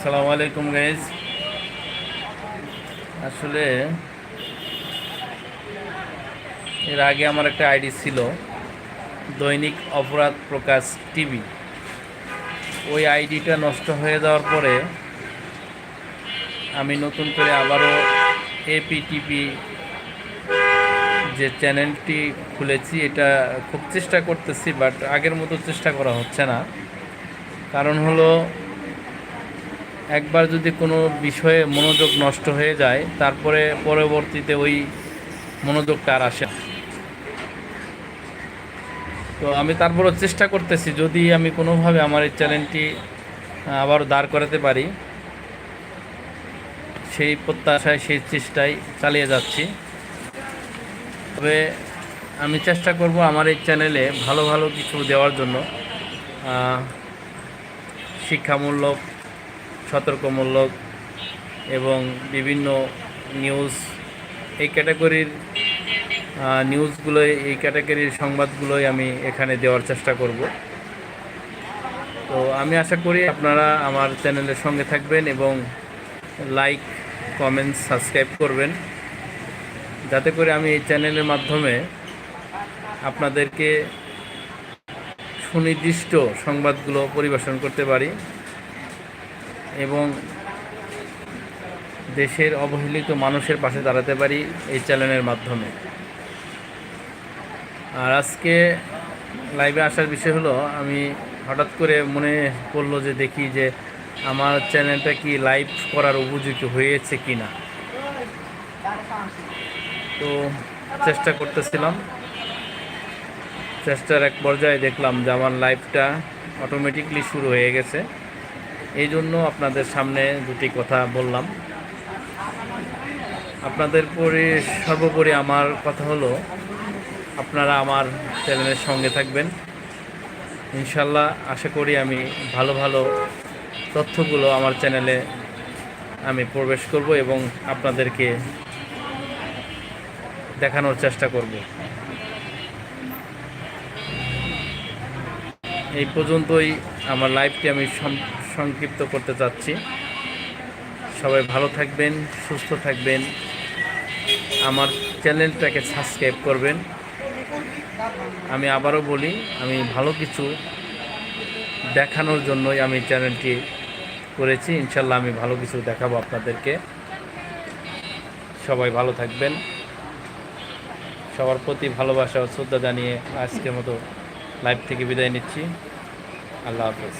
আসসালামু আলাইকুম গাইজ আসলে এর আগে আমার একটা আইডি ছিল, দৈনিক অপরাধ প্রকাশ টিভি। ওই আইডিটা নষ্ট হয়ে যাওয়ার পরে আমি নতুন করে আবারও এপিটিপি যে চ্যানেলটি খুলেছি, এটা খুব চেষ্টা করতেছি বাট আগের মতো চেষ্টা করা হচ্ছে না। কারণ হলো একবার যদি কোনো বিষয়ে মনোযোগ নষ্ট হয়ে যায়, তারপরে পরবর্তীতে ওই মনোযোগটা আর আসে তো আমি তারপরও চেষ্টা করতেছি, যদি আমি কোনোভাবে আমার এই চ্যানেলটি আবার দাঁড় করাতে পারি, সেই প্রত্যাশায়, সেই চেষ্টায় চালিয়ে যাচ্ছি। তবে আমি চেষ্টা করব আমার এই চ্যানেলে ভালো ভালো কিছু দেওয়ার জন্য শিক্ষামূলক সতর্কমূলক এবং বিভিন্ন নিউজ এই ক্যাটাগরির আহ, নিউজগুলোই এই ক্যাটাগরির সংবাদগুলোই আমি এখানে দেওয়ার চেষ্টা করব। তো আমি আশা করি আপনারা আমার চ্যানেলের সঙ্গে থাকবেন এবং লাইক কমেন্ট সাবস্ক্রাইব করবেন। যাতে করে আমি এই চ্যানেলের মাধ্যমে আপনাদেরকে সুনির্দিষ্ট সংবাদগুলো পরিবেশন করতে পারি। এবং দেশের অবহেলিত মানুষের পাশে দাঁড়াতে পারি এই চ্যানেলের মাধ্যমে। আর আজকে লাইভে আসার বিষয় হলো, আমি হঠাৎ করে মনে পড়ল যে দেখি যে আমার চ্যানেলটা কি লাইভ করার উপযুক্ত হয়েছে কি না তো চেষ্টা করতেছিলাম। চেষ্টার এক পর্যায়ে দেখলাম যে আমার লাইভটা অটোমেটিকলি শুরু হয়ে গেছে। এই জন্য আপনাদের সামনে দুটি কথা বললাম। আপনাদের পরি, সর্বোপরি আমার কথা হলো, আপনারা আমার চ্যানেলের সঙ্গে থাকবেন। ইনশাল্লাহ আশা করি আমি ভালো ভালো তথ্যগুলো আমার চ্যানেলে আমি প্রবেশ করব এবং আপনাদেরকে দেখানোর চেষ্টা করব। এই পর্যন্তই আমার লাইভটি আমি সংক্ষিপ্ত করতে চাচ্ছি সবাই ভালো থাকবেন, সুস্থ থাকবেন। আমার চ্যানেলটাকে সাবস্ক্রাইব করবেন। আমি আবারও বলি, আমি ভালো কিছু দেখানোর জন্যই আমি চ্যানেলটি করেছি। ইনশাল্লাহ আমি ভালো কিছু দেখাবো আপনাদেরকে। সবাই ভালো থাকবেন। সবার প্রতি ভালোবাসা ও শ্রদ্ধা জানিয়ে আজকের মতো লাইভ থেকে বিদায় নিচ্ছি। আল্লাহ হাফেজ।